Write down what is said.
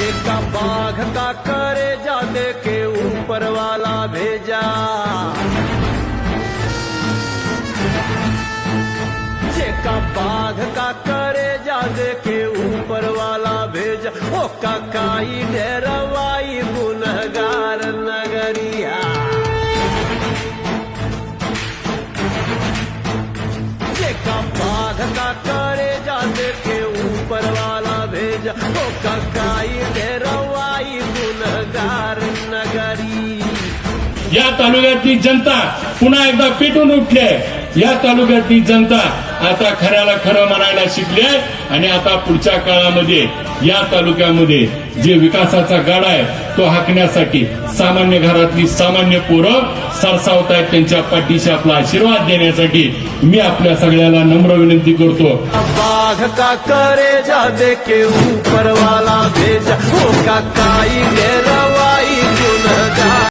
बाघ का करे जाने के ऊपर वाला भेजा। का बाघ का करे जाने के ऊपर वाला भेजा। ओ काकाई डेरवाई गुनहगार नगरिया। का बाघ का करे वाला या तालुक्यातली जनता पुन्हा एकदा पेटून उठली आहे. या तालुक्यातली जनता आता खऱ्याला खरं म्हणायला शिकली आहे. आणि आता पुढच्या काळामध्ये या तालुक्यामध्ये जे विकासाचा गाडा आहे तो हाकण्यासाठी सामान्य घरातली सामान्य पोरं सरसावत आहेत. त्यांच्या पाठीशी आपला आशीर्वाद देण्यासाठी मी आपल्या सगळ्याला नम्र विनंती करतो. बाघ का करे जा दे के ऊपर वाला भेजा हो ओ काकाई डेरा